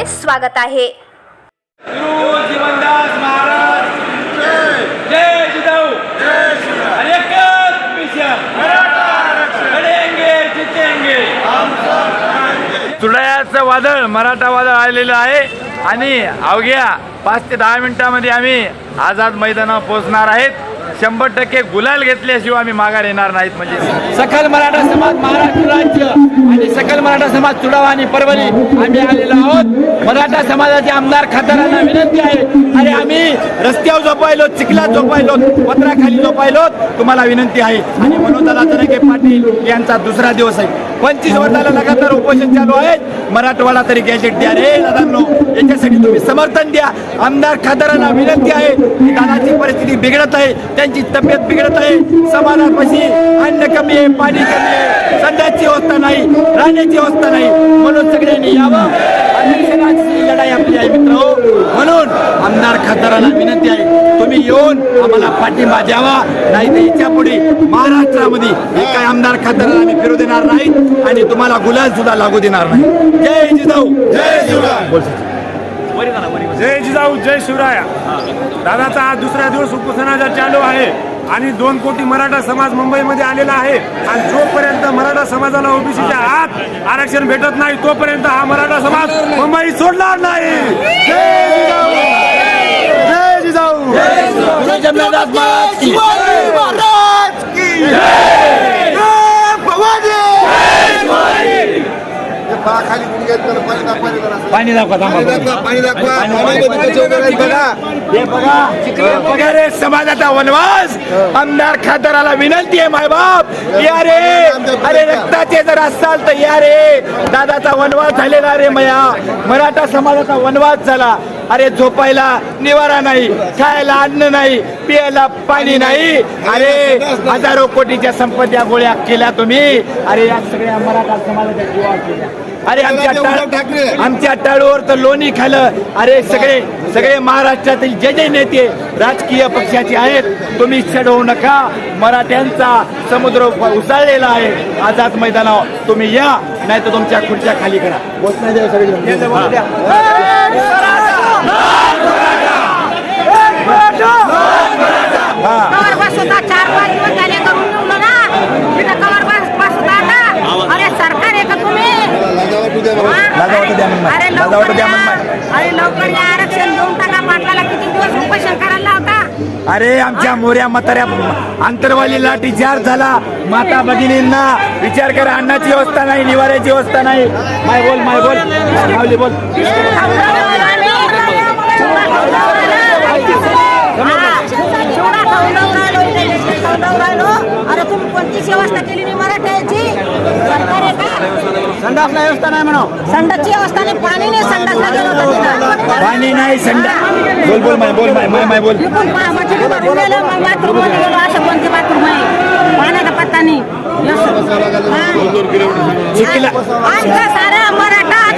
आपले स्वागत आहे. गुरु वादळ मराठा वादळ आलेलं आहे. आणि अवघ्या पाच ते दहा मिनिटामध्ये आम्ही आझाद मैदानावर पोहोचणार आहेत. शंभर टक्के गुलाल घेतल्याशिवाय आम्ही माघार येणार नाहीत म्हणजे. सकल मराठा समाज महाराष्ट्र राज्य आणि सकल मराठा समाज चुडावा आणि परभणी आम्ही आलेलो आहोत. मराठा समाजाचे आमदार खासदारांना विनंती आहे. आणि आम्ही रस्त्यावर झोपायलो चिखलात झोपायलो पत्राखाली झोपायलो तुम्हाला विनंती आहे. आणि मनोदला तनके पाटील यांचा दुसरा दिवस आहे. पंचवीस वर्षाला लगातार उपोषण चालू आहेत. मराठवाडा तरी गॅजेट द्या रे दादांनो. याच्यासाठी तुम्ही समर्थन द्या. आमदार खासदारांना विनंती आहे. की बिघडत आहे त्यांची तब्येत बिघडत आहे. समाजापाशी अन्न कमी आहे पाणी कमी आहे. संध्याची व्यवस्था नाही राहण्याची व्यवस्था नाही. म्हणून सगळ्यांनी यावं. आरक्षणाची लढाई आपली आहे मित्र. म्हणून आमदार खासदारांना विनंती आहे तुम्ही येऊन आम्हाला पाठिंबा द्यावा. नाही तर याच्यापुढे महाराष्ट्रामध्ये हे काय आमदार खासदारांना आम्ही फिरू देणार नाही आणि तुम्हाला गुलाल सुद्धा लागू देणार नाही. जय जिजाऊ. जय शिवराय जय जिजाऊ जय शिवराया. दादाचा आज दुसरा दिवस उपोषणाचा चालू आहे आणि दोन कोटी मराठा समाज मुंबईमध्ये आलेला आहे. आणि जोपर्यंत मराठा समाजाला ओबीसीच्या आत आरक्षण भेटत नाही तोपर्यंत हा मराठा समाज मुंबई सोडणार नाही. जय जिजाऊ. जय जमनादास महाराज की खाली गुडघ्यात त्याला पाणी दाखवा रे जरासं. पाणी दाखवा पाणी दाखवा रे समाजाचा वनवास. आमदार खासदाराला विनंती आहे मायबाप या रे. अरे रक्ताचे जर असाल तर या रे. दादाचा वनवास झालेला रे मया. मराठा समाजाचा वनवास झाला. अरे झोपायला निवारा नाही खायला अन्न नाही पियाला पाणी नाही. अरे हजारो कोटीच्या संपत्त्या गोळ्या केल्या तुम्ही. अरे या सगळ्या मराठा समाजाच्या जीवा केल्या. अरे आमच्या टाळ- आमच्या टाळूवर तर लोणी खाल्लं अरे सगळे सगळे महाराष्ट्रातील जे जे नेते राजकीय पक्षाचे आहेत तुम्ही चढवू नका. मराठ्यांचा समुद्र उसळलेला आहे. आझाद मैदानावर. तुम्ही या नाही तर तुमच्या खुर्च्या खाली करा. घोषणा द्या सगळे कवर बस होता चार पाच दिवस झाले करून निवडलं ना तिथं कवर बस बस होता आता अरे सरकार आहे का तुम्ही लाजा वाटू द्या बघा. हा? अरे लाजा लवकर वाटू द्या या. मग. अरे लवकर या आरक्षण देऊन टाका पाटलाला किती दिवस उपोषण करायला होता अरे आमच्या मोऱ्या म्हाताऱ्या अंतरवाली लाठी चार झाला माता भगिनींना विचार करा अन्नाची व्यवस्था नाही निवाऱ्याची व्यवस्था नाही माय बोल माय बोल माऊली बोल अरे तुम्ही कोणतीच व्यवस्था केली नाही संडासला व्यवस्था नाही म्हणा संडासची व्यवस्था नाही पाणी नाही संडासला गेलो होतो तिथं. पाणी नाही संडा बोल बोल माय बोल माय माय माय बोल इकडून पा- मच्छी भरून गेलं, मग बाथरूममध्ये गेलो असं कोणते बाथरूम आहे पाण्याचा पत्ता नाही दोन किलोमीटर चिखला आमचा सारा मराठा